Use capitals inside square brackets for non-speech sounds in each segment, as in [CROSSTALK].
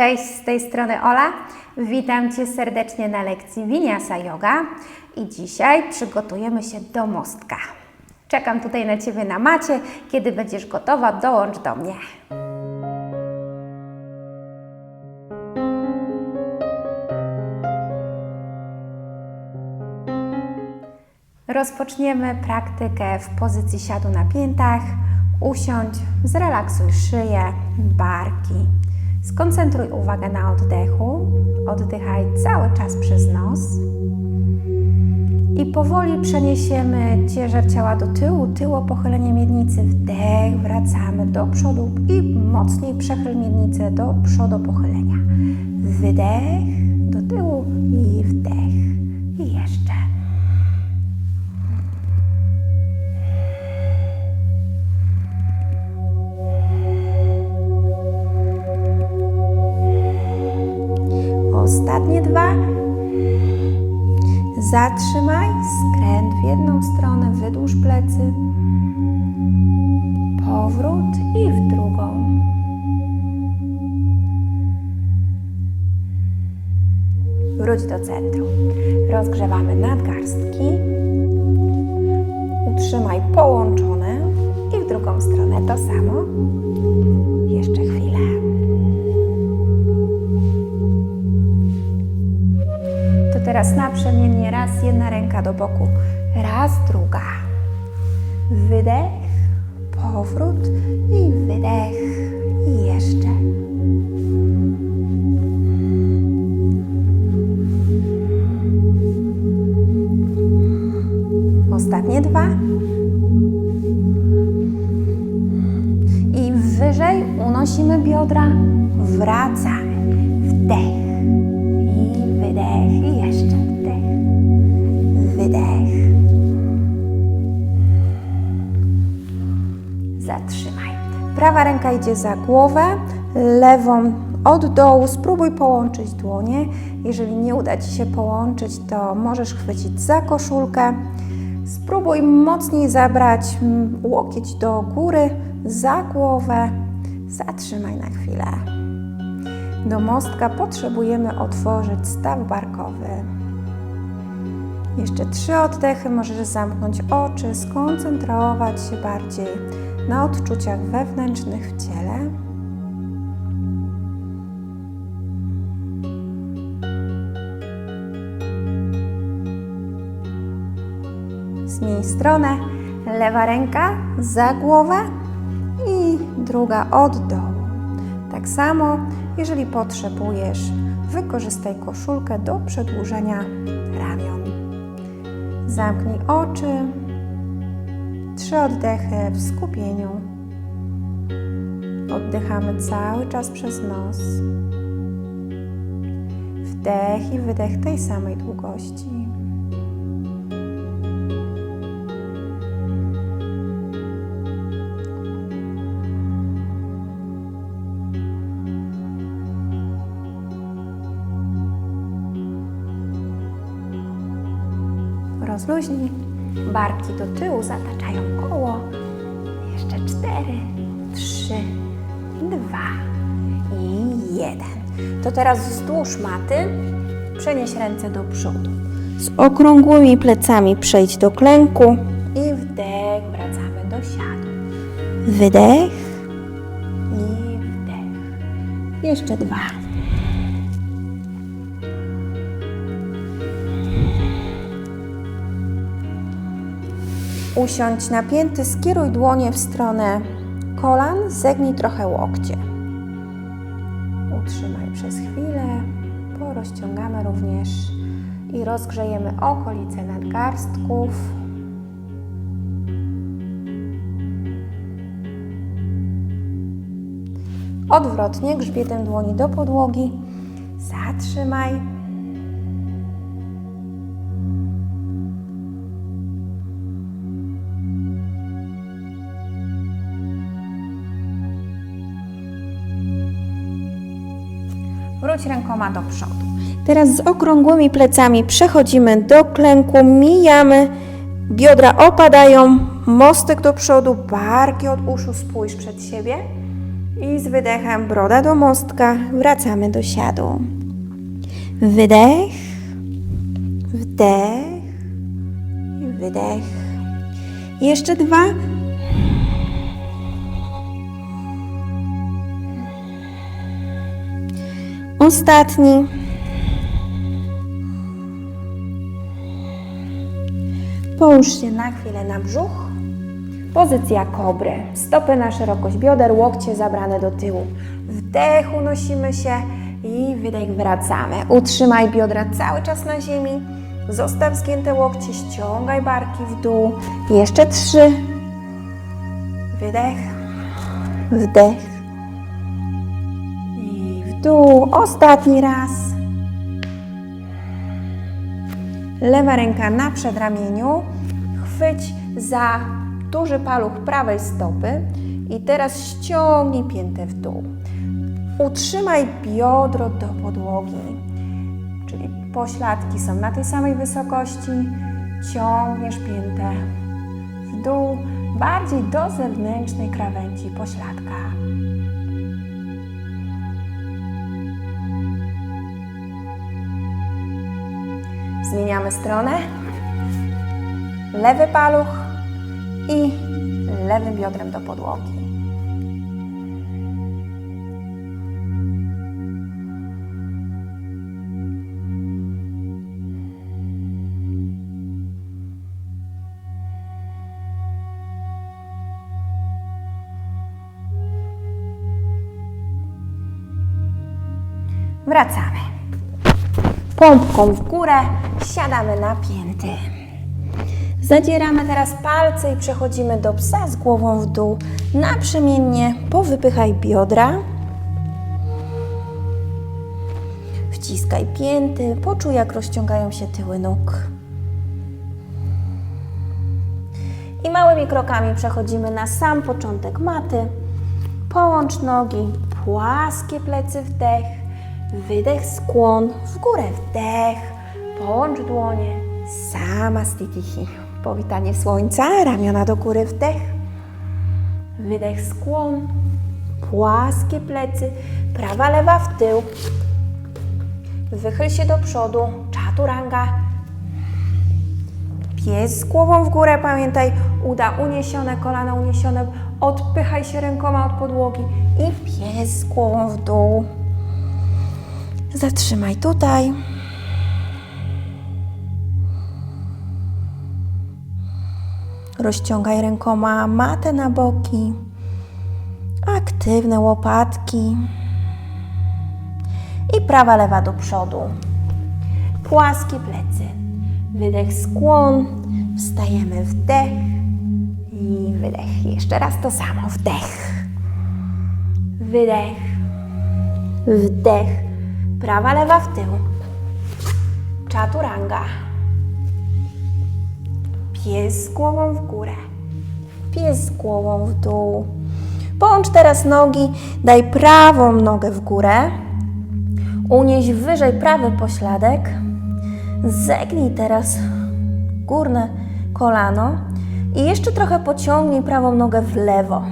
Cześć, z tej strony Ola. Witam Cię serdecznie na lekcji Winiasa Yoga i dzisiaj przygotujemy się do mostka. Czekam tutaj na Ciebie na macie. Kiedy będziesz gotowa, dołącz do mnie. Rozpoczniemy praktykę w pozycji siadu na piętach. Usiądź, zrelaksuj szyję, barki. Skoncentruj uwagę na oddechu. Oddychaj cały czas przez nos. I powoli przeniesiemy ciężar ciała do tyłu, tyło pochylenie miednicy, wdech, wracamy do przodu i mocniej przechyl miednicę do przodu pochylenia. Wydech do tyłu i wdech. Zatrzymaj, skręt w jedną stronę, wydłuż plecy. Powrót i w drugą. Wróć do centrum. Rozgrzewamy nadgarstki. Utrzymaj połączone i w drugą stronę to samo. Jeszcze chwilę. To teraz naprzemiennie raz jedna ręka do boku, raz druga. Wydech, powrót i wydech i jeszcze. Ostatnie dwa. I wyżej unosimy biodra, wracamy. Prawa ręka idzie za głowę, lewą od dołu. Spróbuj połączyć dłonie. Jeżeli nie uda Ci się połączyć, to możesz chwycić za koszulkę. Spróbuj mocniej zabrać mm, łokieć do góry, za głowę. Zatrzymaj na chwilę. Do mostka potrzebujemy otworzyć staw barkowy. Jeszcze trzy oddechy, możesz zamknąć oczy, skoncentrować się bardziej na odczuciach wewnętrznych w ciele. Zmień stronę. Lewa ręka za głowę i druga od dołu. Tak samo, jeżeli potrzebujesz, wykorzystaj koszulkę do przedłużenia ramion. Zamknij oczy. Trzy oddechy w skupieniu. Oddychamy cały czas przez nos. Wdech i wydech tej samej długości. Rozluźnij. Barki do tyłu zataczają koło. Jeszcze cztery, trzy, dwa i jeden. To teraz wzdłuż maty przenieś ręce do przodu. Z okrągłymi plecami przejdź do klęku i wdech, wracamy do siadu. Wydech i wdech. Jeszcze dwa. Usiądź napięty, skieruj dłonie w stronę kolan, zegnij trochę łokcie. Utrzymaj przez chwilę, porozciągamy również i rozgrzejemy okolice nadgarstków. Odwrotnie, grzbietem dłoni do podłogi. Zatrzymaj. Wróć rękoma do przodu. Teraz z okrągłymi plecami przechodzimy do klęku, mijamy, biodra opadają, mostek do przodu, barki od uszu, spójrz przed siebie I z wydechem broda do mostka wracamy do siadu. Wydech, wdech, wydech. Jeszcze dwa. Ostatni. Połóż się na chwilę na brzuch. Pozycja kobry. Stopy na szerokość bioder, łokcie zabrane do tyłu. Wdech unosimy się i wydech wracamy. Utrzymaj biodra cały czas na ziemi. Zostaw zgięte łokcie, ściągaj barki w dół. Jeszcze trzy. Wydech. Wdech. Dół. Ostatni raz. Lewa ręka na przedramieniu. Chwyć za duży paluch prawej stopy i teraz ściągnij piętę w dół. Utrzymaj biodro do podłogi, czyli pośladki są na tej samej wysokości. Ciągniesz piętę w dół, bardziej do zewnętrznej krawędzi pośladka. Zmieniamy stronę. Lewy paluch i lewym biodrem do podłogi. Wracamy. Pompką w górę siadamy na pięty. Zadzieramy teraz palce i przechodzimy do psa z głową w dół. Naprzemiennie powypychaj biodra. Wciskaj pięty, poczuj jak rozciągają się tyły nóg. I małymi krokami przechodzimy na sam początek maty. Połącz nogi, płaskie plecy wdech, wydech skłon, w górę wdech, połącz dłonie, sama stitihi. Powitanie słońca, ramiona do góry, wdech, wydech skłon, płaskie plecy, prawa, lewa w tył. Wychyl się do przodu, czaturanga. Pies z głową w górę, pamiętaj, uda uniesione, kolana uniesione, odpychaj się rękoma od podłogi i pies z głową w dół. Zatrzymaj tutaj. Rozciągaj rękoma matę na boki. Aktywne łopatki. I prawa, lewa do przodu. Płaskie plecy. Wydech, skłon. Wstajemy, wdech. I wydech. Jeszcze raz to samo. Wdech. Wydech. Wdech. Prawa, lewa w tył. Czaturanga. Pies z głową w górę. Pies z głową w dół. Połącz teraz nogi. Daj prawą nogę w górę. Unieś wyżej prawy pośladek. Zegnij teraz górne kolano. I jeszcze trochę pociągnij prawą nogę w lewo.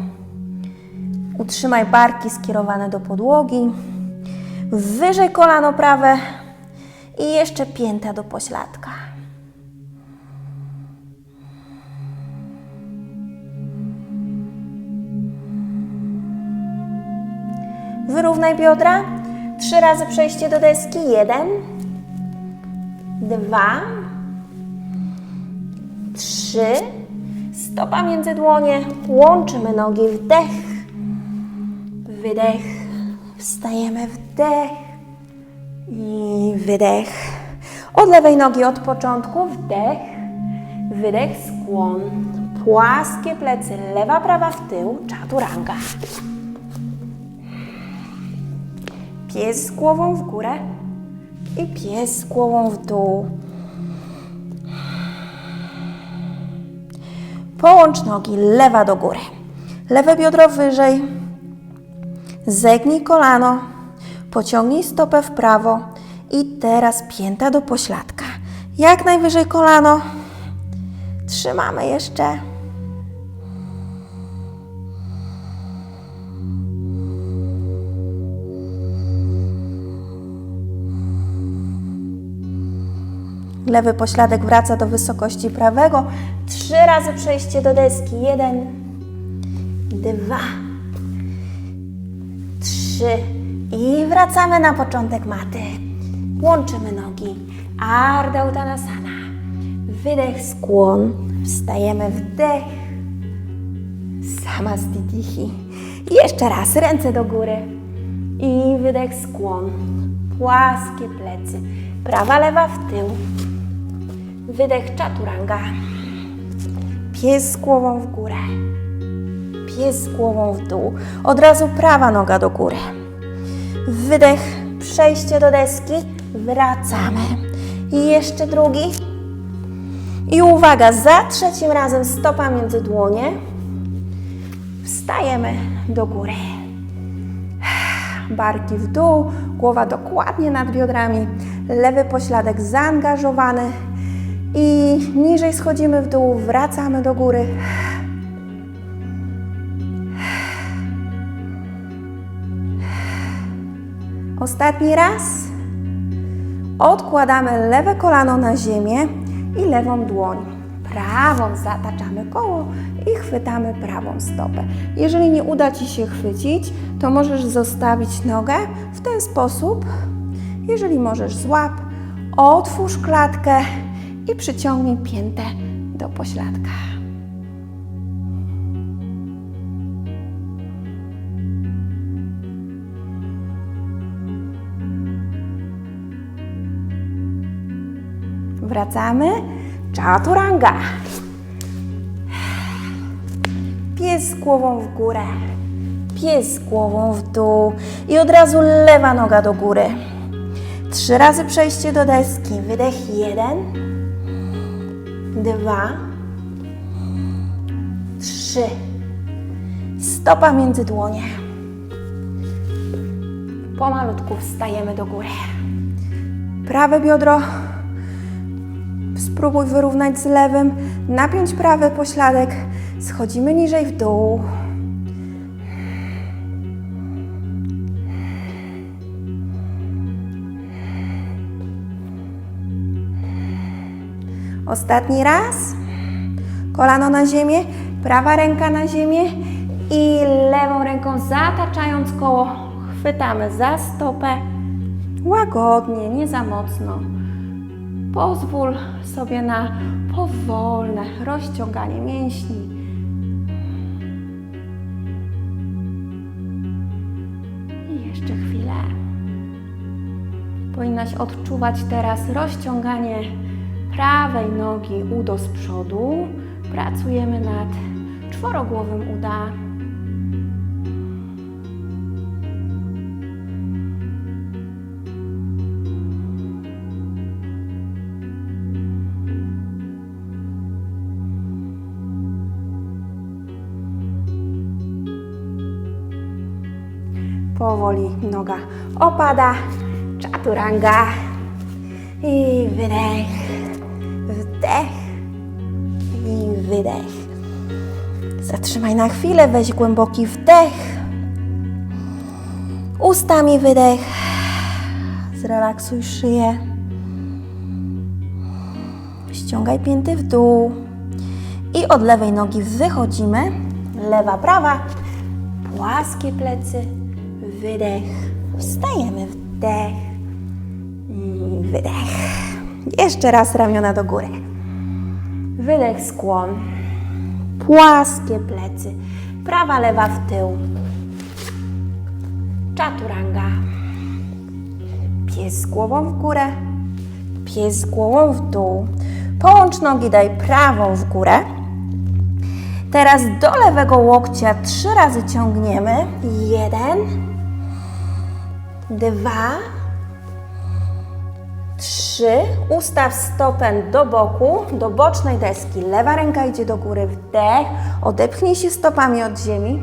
Utrzymaj barki skierowane do podłogi. Wyżej kolano prawe i jeszcze pięta do pośladka. Wyrównaj biodra. Trzy razy przejście do deski. Jeden, dwa, trzy. Stopa między dłonie. Łączymy nogi. Wdech, wydech. Wstajemy, wdech i wydech. Od lewej nogi od początku. Wdech, wydech, skłon. Płaskie plecy. Lewa, prawa w tył. Czaturanga. Pies z głową w górę i pies z głową w dół. Połącz nogi lewa do góry. Lewe biodro wyżej. Zegnij kolano, pociągnij stopę w prawo i teraz pięta do pośladka. Jak najwyżej kolano. Trzymamy jeszcze. Lewy pośladek wraca do wysokości prawego. Trzy razy przejście do deski. Jeden, dwa, trzy. I wracamy na początek maty. Łączymy nogi. Ardha Uttanasana. Wydech, skłon. Wstajemy, wdech. Samastitihi. Jeszcze raz, ręce do góry. I wydech, skłon. Płaskie plecy. Prawa, lewa w tył. Wydech, chaturanga. Pies z głową w górę. Pies głową w dół. Od razu prawa noga do góry. Wydech, przejście do deski. Wracamy. I jeszcze drugi. I uwaga, za trzecim razem stopa między dłonie. Wstajemy do góry. Barki w dół, głowa dokładnie nad biodrami, lewy pośladek zaangażowany i niżej schodzimy w dół, wracamy do góry. Ostatni raz. Odkładamy lewe kolano na ziemię i lewą dłoń. Prawą zataczamy koło i chwytamy prawą stopę. Jeżeli nie uda Ci się chwycić, to możesz zostawić nogę w ten sposób. Jeżeli możesz, złap, otwórz klatkę i przyciągnij piętę do pośladka. Wracamy. Chaturanga. Pies głową w górę. Pies głową w dół. I od razu lewa noga do góry. Trzy razy przejście do deski. Wydech jeden. Dwa. Trzy. Stopa między dłonie. Pomalutku wstajemy do góry. Prawe biodro Spróbuj wyrównać z lewym, napiąć prawy pośladek, schodzimy niżej w dół. Ostatni raz. Kolano na ziemię, prawa ręka na ziemię i lewą ręką zataczając koło chwytamy za stopę. Łagodnie, nie za mocno. Pozwól sobie na powolne rozciąganie mięśni. I jeszcze chwilę. Powinnaś odczuwać teraz rozciąganie prawej nogi udo z przodu. Pracujemy nad czworogłowym uda. Powoli noga opada, chaturanga i wydech, wdech i wydech. Zatrzymaj na chwilę, weź głęboki wdech, ustami wydech, zrelaksuj szyję, ściągaj pięty w dół. I od lewej nogi wychodzimy, lewa, prawa, płaskie plecy, wydech, wstajemy, wdech wydech. Jeszcze raz ramiona do góry. Wydech, skłon, płaskie plecy, prawa, lewa w tył. Chaturanga. Pies głową w górę, pies głową w dół. Połącz nogi, daj prawą w górę. Teraz do lewego łokcia trzy razy ciągniemy. Jeden, dwa, trzy. Ustaw stopę do boku, do bocznej deski. Lewa ręka idzie do góry, wdech. Odepchnij się stopami od ziemi.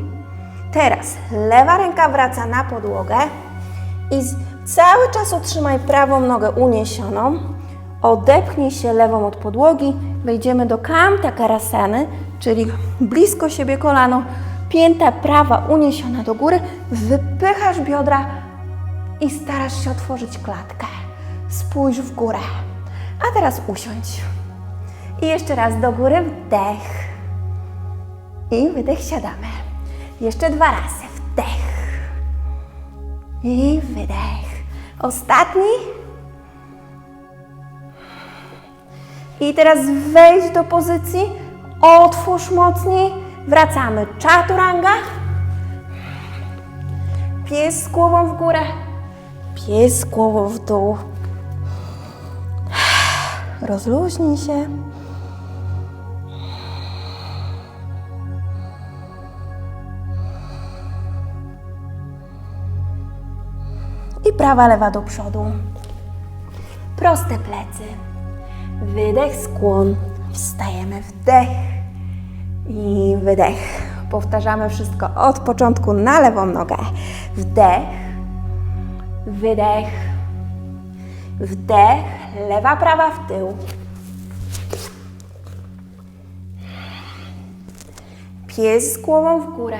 Teraz lewa ręka wraca na podłogę i cały czas utrzymaj prawą nogę uniesioną. Odepchnij się lewą od podłogi. Wejdziemy do Kamta Karasany, czyli blisko siebie kolano. Pięta prawa uniesiona do góry. Wypychasz biodra i starasz się otworzyć klatkę. Spójrz w górę. A teraz usiądź. I jeszcze raz do góry wdech. I wydech siadamy. Jeszcze dwa razy. Wdech. I wydech. Ostatni. I teraz wejdź do pozycji. Otwórz mocniej. Wracamy. Chaturanga. Pies z głową w górę. Pies głową w dół. Rozluźnij się. I prawa, lewa do przodu. Proste plecy. Wydech, skłon. Wstajemy, wdech i wydech. Powtarzamy wszystko od początku na lewą nogę. Wdech, wydech, wdech, lewa, prawa w tył. Pies z głową w górę,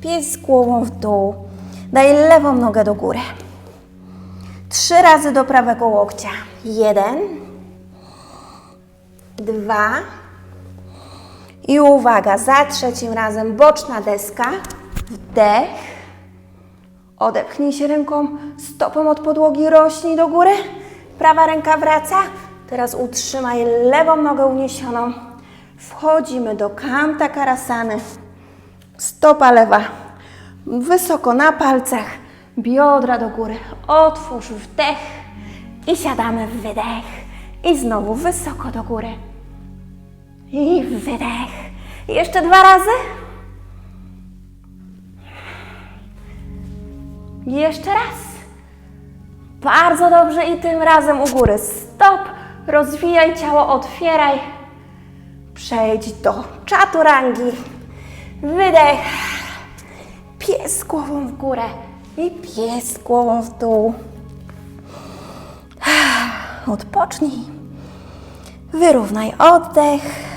pies z głową w dół. Daj lewą nogę do góry. Trzy razy do prawego łokcia. Jeden, dwa i uwaga, za trzecim razem boczna deska. Wdech. Odepchnij się ręką, stopą od podłogi rośnij do góry. Prawa ręka wraca. Teraz utrzymaj lewą nogę uniesioną. Wchodzimy do Kamta Karasany. Stopa lewa wysoko na palcach, biodra do góry. Otwórz wdech i siadamy w wydech. I znowu wysoko do góry. I wydech. Jeszcze dwa razy. Jeszcze raz. Bardzo dobrze i tym razem u góry. Stop. Rozwijaj ciało, otwieraj. Przejdź do czaturangi. Wydech. Pies głową w górę i pies głową w dół. Odpocznij. Wyrównaj oddech.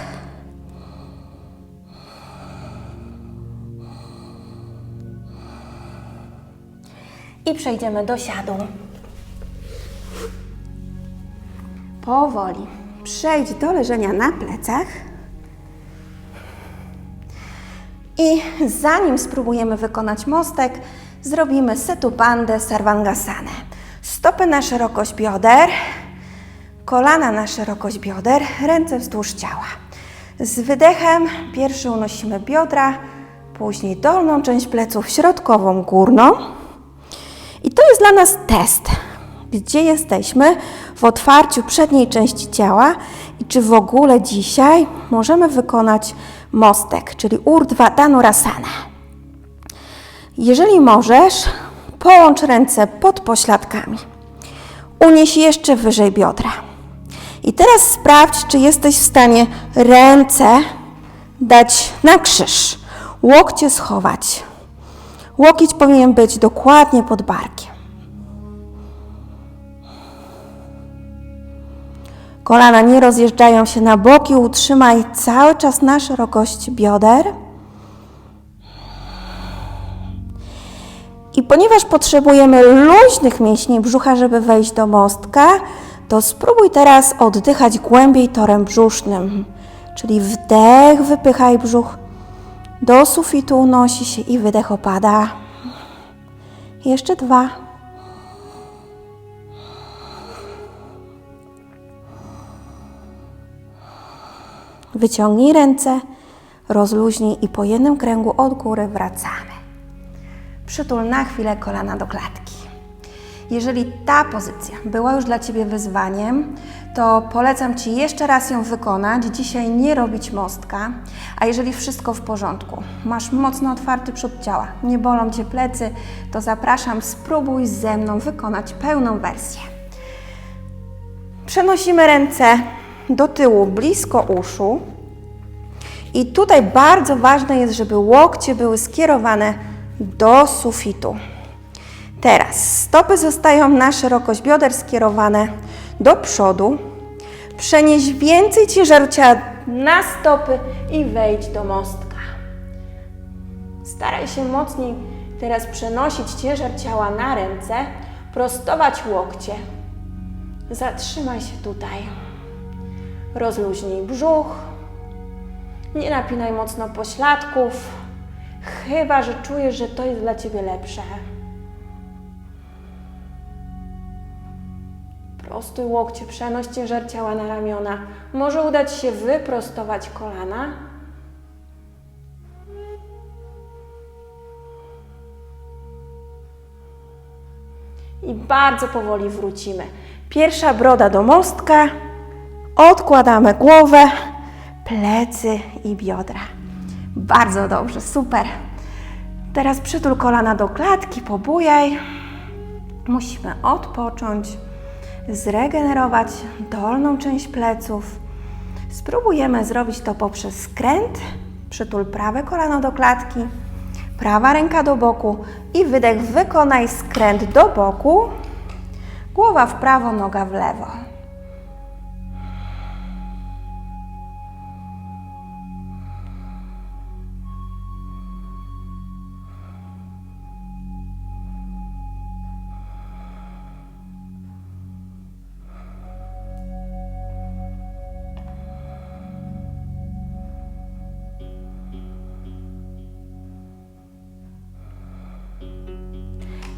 I przejdziemy do siadu. Powoli przejdź do leżenia na plecach. I zanim spróbujemy wykonać mostek, zrobimy setu bandę sarvangasana. Stopy na szerokość bioder, kolana na szerokość bioder, ręce wzdłuż ciała. Z wydechem pierwszy unosimy biodra, później dolną część pleców, środkową, górną. Jest dla nas test, gdzie jesteśmy w otwarciu przedniej części ciała i czy w ogóle dzisiaj możemy wykonać mostek, czyli Urdhva Dhanurasana. Jeżeli możesz, połącz ręce pod pośladkami. Unieś jeszcze wyżej biodra. I teraz sprawdź, czy jesteś w stanie ręce dać na krzyż, łokcie schować. Łokieć powinien być dokładnie pod barkiem. Kolana nie rozjeżdżają się na boki, utrzymaj cały czas na szerokości bioder. I ponieważ potrzebujemy luźnych mięśni brzucha, żeby wejść do mostka, to spróbuj teraz oddychać głębiej torem brzusznym. Czyli wdech, wypychaj brzuch, do sufitu unosi się i wydech opada. Jeszcze dwa. Wyciągnij ręce, rozluźnij i po jednym kręgu od góry wracamy. Przytul na chwilę kolana do klatki. Jeżeli ta pozycja była już dla Ciebie wyzwaniem, to polecam Ci jeszcze raz ją wykonać. Dzisiaj nie robić mostka, a jeżeli wszystko w porządku, masz mocno otwarty przód ciała, nie bolą Cię plecy, to zapraszam, spróbuj ze mną wykonać pełną wersję. Przenosimy ręce do tyłu, blisko uszu. I tutaj bardzo ważne jest, żeby łokcie były skierowane do sufitu. Teraz stopy zostają na szerokość bioder skierowane do przodu. Przenieś więcej ciężaru ciała na stopy i wejdź do mostka. Staraj się mocniej teraz przenosić ciężar ciała na ręce, prostować łokcie Zatrzymaj się tutaj. Rozluźnij brzuch. Nie napinaj mocno pośladków, chyba że czujesz, że to jest dla ciebie lepsze. Prostuj łokcie, przenoś ciężar ciała na ramiona. Może udać się wyprostować kolana. I bardzo powoli wrócimy. Pierwsza broda do mostka. Odkładamy głowę, plecy i biodra. Bardzo dobrze, super. Teraz przytul kolana do klatki, pobujaj. Musimy odpocząć, zregenerować dolną część pleców. Spróbujemy zrobić to poprzez skręt. Przytul prawe kolano do klatki, prawa ręka do boku i wydech. Wykonaj skręt do boku. Głowa w prawo, noga w lewo.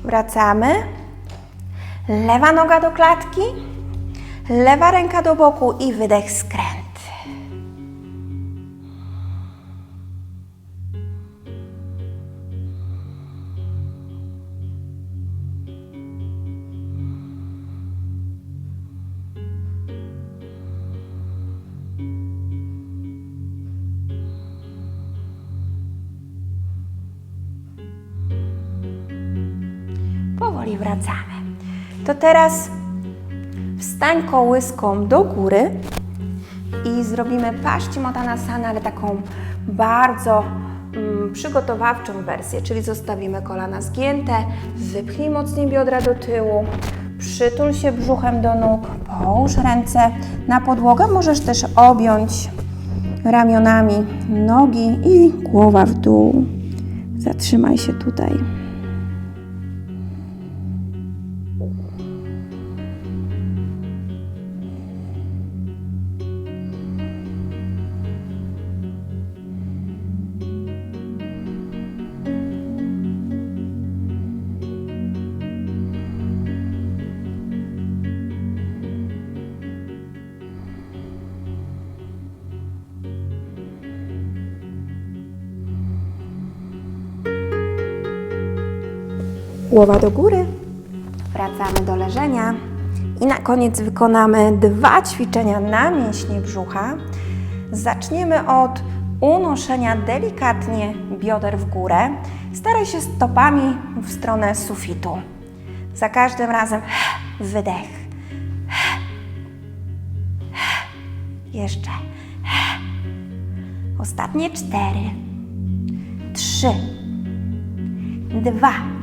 Wracamy. Lewa noga do klatki, lewa ręka do boku i wydech skręt. Teraz wstań kołyską do góry i zrobimy paśćimotanasana, ale taką bardzo mm, przygotowawczą wersję, czyli zostawimy kolana zgięte, wypchnij mocniej biodra do tyłu, przytul się brzuchem do nóg, połóż ręce na podłogę, możesz też objąć ramionami nogi i głowa w dół. Zatrzymaj się tutaj. Głowa do góry. Wracamy do leżenia. I na koniec wykonamy dwa ćwiczenia na mięśnie brzucha. Zaczniemy od unoszenia delikatnie bioder w górę. Staraj się stopami w stronę sufitu. Za każdym razem [SIGHS] wydech. [SIGHS] Jeszcze. [SIGHS] Ostatnie cztery. Trzy. Dwa.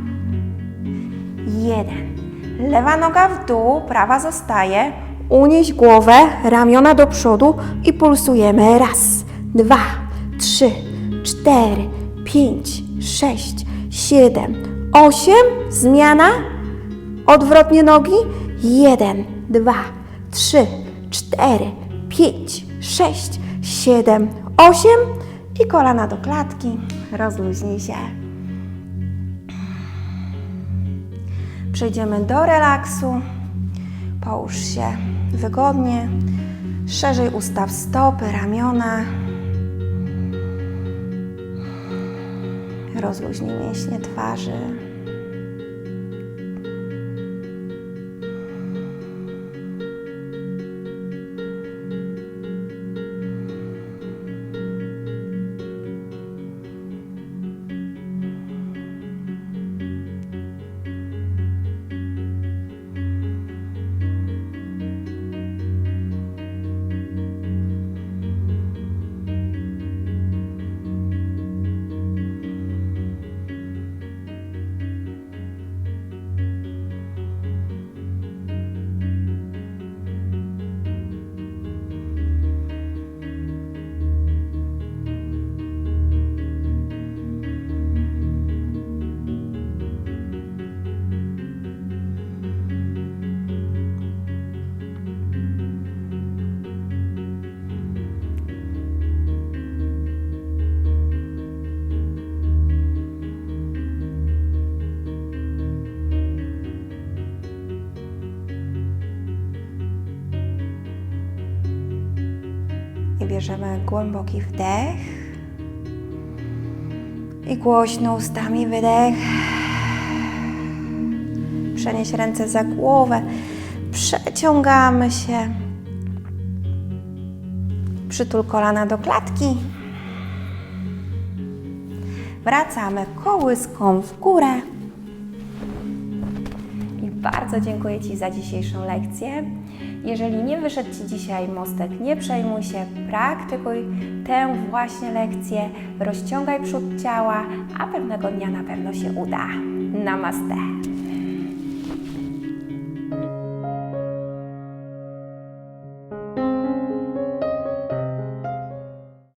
Jeden. Lewa noga w dół, prawa zostaje. Unieś głowę, ramiona do przodu i pulsujemy. Raz, dwa, trzy, cztery, pięć, sześć, siedem, osiem. Zmiana. Odwrotnie nogi. Jeden, dwa, trzy, cztery, pięć, sześć, siedem, osiem. I kolana do klatki. Rozluźnij się. Przejdziemy do relaksu. Połóż się wygodnie. Szerzej ustaw stopy, ramiona. Rozluźnij mięśnie twarzy. Bierzemy głęboki wdech i głośno ustami wydech. Przenieś ręce za głowę, przeciągamy się. Przytul kolana do klatki. Wracamy kołyską w górę. I bardzo dziękuję Ci za dzisiejszą lekcję. Jeżeli nie wyszedł Ci dzisiaj mostek, nie przejmuj się, praktykuj tę właśnie lekcję, rozciągaj przód ciała, a pewnego dnia na pewno się uda. Namaste.